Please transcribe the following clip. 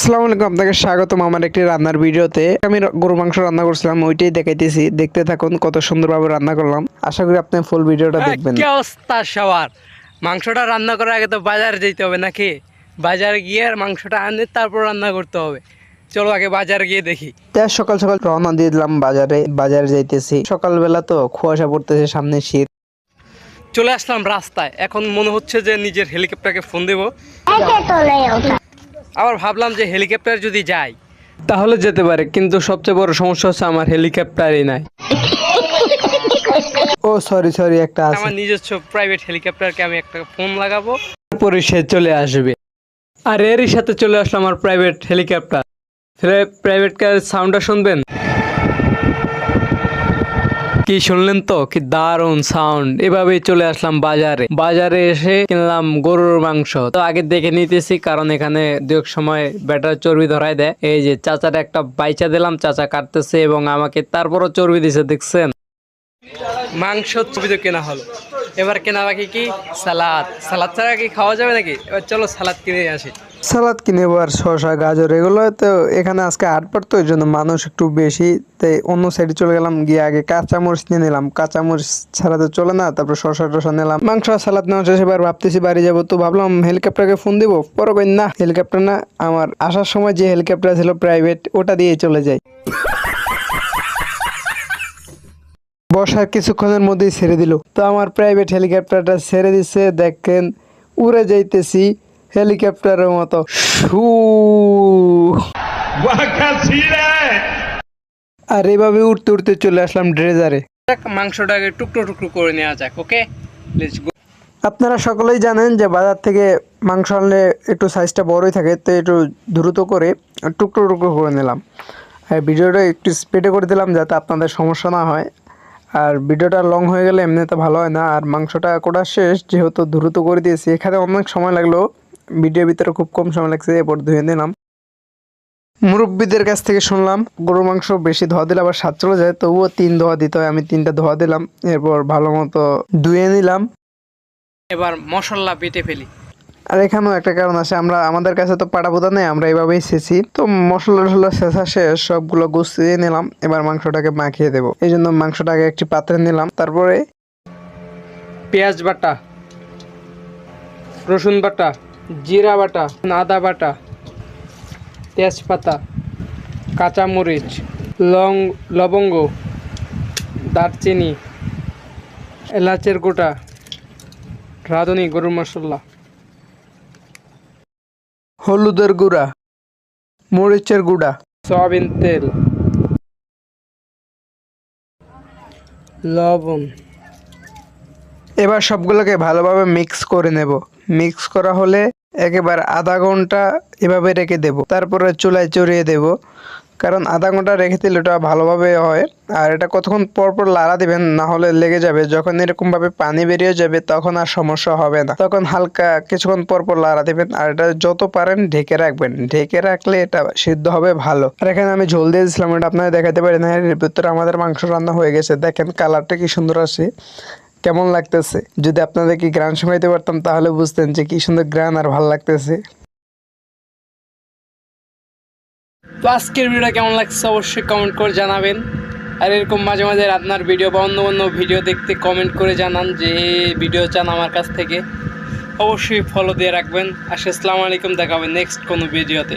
আসসালামু আলাইকুম আপনাকে স্বাগতম আমার একটি রান্নার ভিডিওতে। আমি গরু মাংস রান্না করছিলাম ওইটাই দেখাইতেছি। দেখতে থাকুন কত সুন্দরভাবে রান্না করলাম। আশা করি আপনি ফুল ভিডিওটা দেখবেন। কি অবস্থা সবার? মাংসটা রান্না করার আগে তো বাজারে যেতে হবে নাকি? বাজারে গিয়ে আর মাংসটা আনে তারপর রান্না করতে হবে। চলো আগে বাজার গিয়ে দেখি। তাই সকাল সকাল রওনা দিয়ে দিলাম বাজারে বাজারে যাইতেছি। সকালবেলা তো কুয়াশা পড়তেছে সামনে শীত। চলে আসলাম রাস্তায়। এখন মনে হচ্ছে যে নিজের হেলিকপ্টারকে ফোন দেবো। আবার ভাবলাম যে হেলিকপ্টার যদি যাই। তাহলে যেতে পারে কিন্তু সবচেয়ে বড় সমস্যা হচ্ছে আমার হেলিকপ্টারই নাই। ও সরি সরি একটা আছে। আমার নিজস্ব প্রাইভেট হেলিকপ্টারকে আমি একটা ফোন লাগাবো। তারপরে সে চলে আসবে। আর এরই সাথে চলে আসলো আমার প্রাইভেট হেলিকপ্টার প্রাইভেট কার সাউন্ডটা শুনবেন? কি শুনলেন তো? কি দারুণ সাউন্ড এভাবেই চলে আসলাম বাজারে। বাজারে এসে কিনলাম গরুর মাংস। তো আগে দেখে নিতেছি, কারণ এখানে দু এক সময় ব্যাটার চর্বি ধরাই দেয়। এই যে চাচার একটা বাইচা দিলাম, চাচা কাটতেছে এবং আমাকে তারপরও চর্বি দিছে, দেখছেন? মাংস চর্বি তো কেনা হলো। এবার কেনা বাকি কি? সালাদ। সালাদ ছাড়া কি খাওয়া যাবে নাকি? এবার চলো সালাদ কিনে আসি। সালাদ কিনে আর শসা, গাজর এগুলো তো এখানে আজকে আট পড়তো ওই জন্য মানুষ একটু বেশি তাই অন্য সাইডে চলে গেলাম, গিয়ে আগে কাঁচামরিচ নিয়ে নিলাম। কাঁচামরিচ ছাড়া তো চলে না, তারপর শসা টসা নিলাম। মাংস সালাদ নেওয়া শেষে, এবার ভাবতেছি বাড়ি যাব, তো ভাবলাম হেলিকপ্টারকে ফোন দিব। পরে কই না হেলিকপ্টার না, আমার আসার সময় যে হেলিকপ্টার ছিল প্রাইভেট ওটা দিয়ে চলে যাই। বসার কিছুক্ষণের মধ্যেই ছেড়ে দিল। তো আমার প্রাইভেট হেলিকপ্টারটা ছেড়ে দিচ্ছে দেখেন, উড়ে যাইতেছি। হেলিকপ্টারের মতো। শু আর এভাবে উঠতে উঠতে চলে আসলাম ড্রেজারে। মাংসটাকে টুকরো টুকরো করে নেওয়া যাক ওকে? আপনারা সকলেই জানেন যে বাজার থেকে মাংস আনলে একটু সাইজটা বড়ই থাকে তো একটু দ্রুত করে টুকরো টুকরো করে নিলাম। আর ভিডিওটা একটু স্পিডে করে দিলাম যাতে আপনাদের সমস্যা না হয়। আর ভিডিওটা লং হয়ে গেলে এমনিতে ভালো হয় না। আর মাংসটা কোটা শেষ যেহেতু দ্রুত করে দিয়েছি এখানে অনেক সময় লাগল। ভিডিওর ভিতরে খুব কম সময় লাগছে এরপর ধুয়ে নিলাম। মুরব্বীদের কাছ থেকে শুনলাম গরুর মাংস বেশি ধোয়া দিলে আবার স্বাদ চলে যায় তবুও তিন ধোয়া দিতে হয় আমি তিনটা ধোয়া দিলাম এরপর ভালো মতো ধুয়ে নিলাম। এবার মশলা বেটে ফেলি। আর এখানেও একটা কারণ আছে আমরা আমাদের কাছে তো পাটা পোতা নেই আমরা এইভাবেই ছেঁচি। তো মশলা টসলা শেষা শেষ সবগুলো গুছিয়ে নিলাম এবার মাংসটাকে মাখিয়ে দেবো। এই জন্য মাংসটাকে একটি পাত্রে নিলাম তারপরে পেঁয়াজ বাটা রসুন বাটা জিরা বাটা আদা বাটা তেজপাতা কাঁচামরিচ লং লবঙ্গ দারচিনি এলাচের গোটা রাঁধুনি গরুর মশলা। হলুদের গুঁড়া মরিচের গুঁড়া। সয়াবিন তেল। লবণ। এবার সবগুলোকে ভালোভাবে মিক্স করে নেব। মিক্স করা হলে একেবারে আধা ঘণ্টা এভাবে রেখে দেব। তারপরে চুলায় চড়িয়ে দেব। কারণ আধা ঘণ্টা রেখে দিলে ওটা ভালোভাবে হয়। আর এটা কতক্ষণ পর পর লাড়া দিবেন, না হলে লেগে যাবে। যখন এরকমভাবে পানি বেরিয়ে যাবে, তখন আর সমস্যা হবে না। তখন হালকা কিছুক্ষণ পর পর লাড়া দিবেন। আর এটা যত পারেন ঢেকে রাখবেন। ঢেকে রাখলে এটা সিদ্ধ হবে ভালো। আর এখানে আমি ঝোল দিয়েছিলাম এটা আপনারা দেখাতে পারেন এর ভিতরে আমাদের মাংস রান্না হয়ে গেছে। দেখেন কালারটা কি সুন্দর আছে। কেমন লাগতেছে? যদি আপনাদের কি গ্রান শোনাইতে পারতাম, তাহলে বুঝতেন যে কি সুন্দর গ্রান আর ভালো লাগতেছে। তো আজকের ভিডিওটা কেমন লাগছে অবশ্যই কমেন্ট করে জানাবেন। আর এরকম মাঝে মাঝে আপনার ভিডিও বা অন্য অন্য ভিডিও দেখতে কমেন্ট করে জানান যে ভিডিও চান আমার কাছ থেকে। অবশ্যই ফলো দিয়ে রাখবেন। আর আসসালামু আলাইকুম দেখাবেন নেক্সট কোনো ভিডিওতে